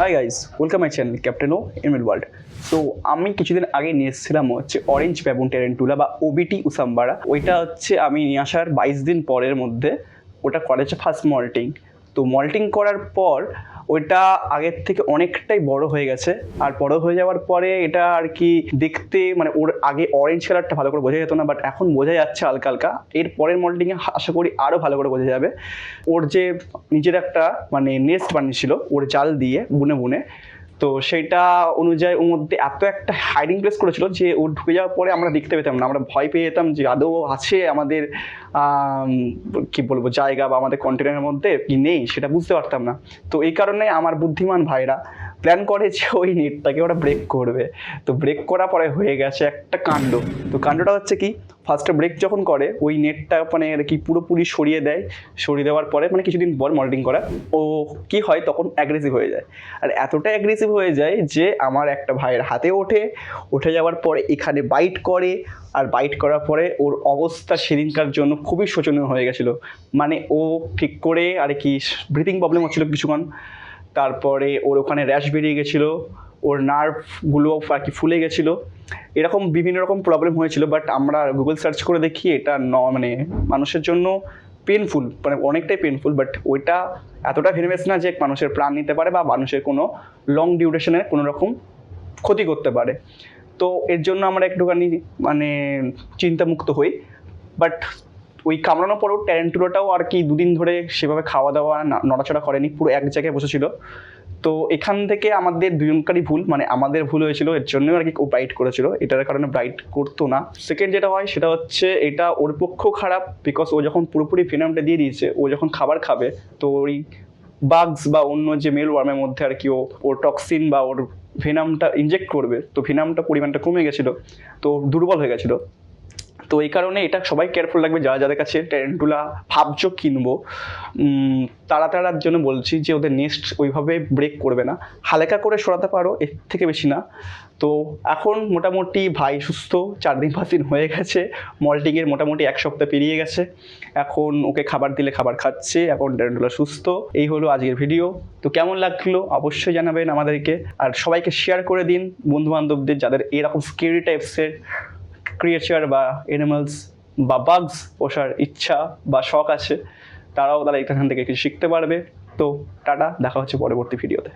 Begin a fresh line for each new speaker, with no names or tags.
Hi guys welcome my channel captain O ML world তো আমি কিছুদিন আগে নিয়ে এসেছিলাম হচ্ছে অরেঞ্জ ব্যাবুন টেরেন্টুলা বা ওবিটি উসাম্বারা ওইটা হচ্ছে আমি নিয়ে আসার বাইশ দিন পরের মধ্যে। ওটা করেছে ফার্স্ট মল্টিং তো মল্টিং করার পর ওইটা আগের থেকে অনেকটাই বড় হয়ে গেছে। আর বড় হয়ে যাওয়ার পরে এটা আর কি দেখতে মানে ওর আগে অরেঞ্জ কালারটা ভালো করে বোঝা যেত না বাট এখন বোঝা যাচ্ছে হালকা হালকা। এর পরের মল্টিংয়ে আশা করি আরও ভালো করে বোঝা যাবে। ওর যে নিজের একটা মানে নেস্ট বানিয়েছিল, ওর জাল দিয়ে বুনে বুনে তো সেইটা অনুযায়ী ওর মধ্যে এত একটা হাইডিং প্লেস করেছিল যে ও ঢুকে যাওয়ার পরে আমরা দেখতে পেতাম না। আমরা ভয় পেয়ে যেতাম যে আদৌ আছে আমাদের আম, কি বলব জায়গা বা আমাদের কন্টেনারের মধ্যে কি নেই সেটা বুঝতে পারতাম না। তো এই কারণে আমার বুদ্ধিমান ভাইরা প্ল্যান করে যে ওই নেটটাকে ওরা ব্রেক করবে। তো ব্রেক করার পরে হয়ে গেছে একটা কাণ্ড। তো কাণ্ডটা হচ্ছে কি ফার্স্টে ব্রেক যখন করে, ওই নেটটা মানে আর কি পুরোপুরি সরিয়ে দেয়। সরিয়ে দেওয়ার পরে মানে কিছুদিন পর মল্টিং করা, ও কি হয় তখন অ্যাগ্রেসিভ হয়ে যায়। আর এতটা অ্যাগ্রেসিভ হয়ে যায় যে আমার একটা ভাইয়ের হাতে ওঠে, উঠে যাওয়ার পরে এখানে বাইট করে, আর বাইট করার পরে ওর অবস্থা সেদিনকার জন্য খুবই শোচনীয় হয়ে গেছিল। মানে ও ঠিক করে আর কি ব্রিথিং প্রবলেম হচ্ছিল কিছুক্ষণ, তারপরে ওর ওখানে র্যাশ বেরিয়ে গেছিল, ওর নার্ভগুলো আর কি ফুলে গেছিল। এরকম বিভিন্ন রকম প্রবলেম হয়েছিল বাট আমরা গুগল সার্চ করে দেখি এটা ন মানে মানুষের জন্য পেনফুল মানে অনেকটাই পেনফুল বাট ওইটা এতটা ভেরিমেস না যে মানুষের প্রাণ নিতে পারে বা মানুষের কোনো লং ডিউরেশনের কোনো রকম ক্ষতি করতে পারে। তো এর জন্য আমরা একটুখানি মানে চিন্তামুক্ত হই বাট ওই কামড়ানোর পরেও ট্যারেন্টুলোটাও আর কি দুদিন ধরে সেভাবে খাওয়া দাওয়া নড়াচড়া করেনি, পুরো এক জায়গায় বসেছিল। তো এখান থেকে আমাদের দুজনকারই ভুল মানে আমাদের ভুল হয়েছিল, এর জন্যই আর কি ও ব্রাইট করেছিল। এটার কারণে ব্রাইট করতো না। সেকেন্ড যেটা হয়, সেটা হচ্ছে এটা ওর পক্ষেও খারাপ বিকজ ও যখন পুরোপুরি ফিনামটা দিয়ে দিয়েছে, ও যখন খাবার খাবে, তো ওই বাগস বা অন্য যে মেল ওয়ার্মের মধ্যে আর কি ও, ওর টক্সিন বা ওর ভেনামটা ইনজেক্ট করবে, তো ভেনামটা পরিমাণটা কমে গেছিল, তো দুর্বল হয়ে গেছিল। তো এই কারণে এটা সবাই কেয়ারফুল লাগবে যারা যাদের কাছে ট্যারেন্টুলা ভাবছ কিনবো তারা তারার জন্য বলছি যে ওদের নেক্সট ওইভাবে ব্রেক করবে না। হালকা করে সরাতে পারো, এর থেকে বেশি না। তো এখন মোটামুটি ভাই সুস্থ, চার দিন, পাঁচ দিন হয়ে গেছে মল্টিংয়ের মোটামুটি এক সপ্তাহ পেরিয়ে গেছে। এখন ওকে খাবার দিলে খাবার খাচ্ছে, এখন ট্যারেন্টুলা সুস্থ। এই হলো আজকের ভিডিও তো কেমন লাগল অবশ্যই জানাবেন আমাদেরকে। আর সবাইকে শেয়ার করে দিন বন্ধু বান্ধবদের যাদের এরকম স্কেরি টাইপসের ক্রিয়েচার বা এনিম্যালস বা বাগস পোষার ইচ্ছা বা শখ আছে, তারাও তারা এখান থেকে কিছু শিখতে পারবে। তো টাটা, দেখা হচ্ছে পরবর্তী ভিডিওতে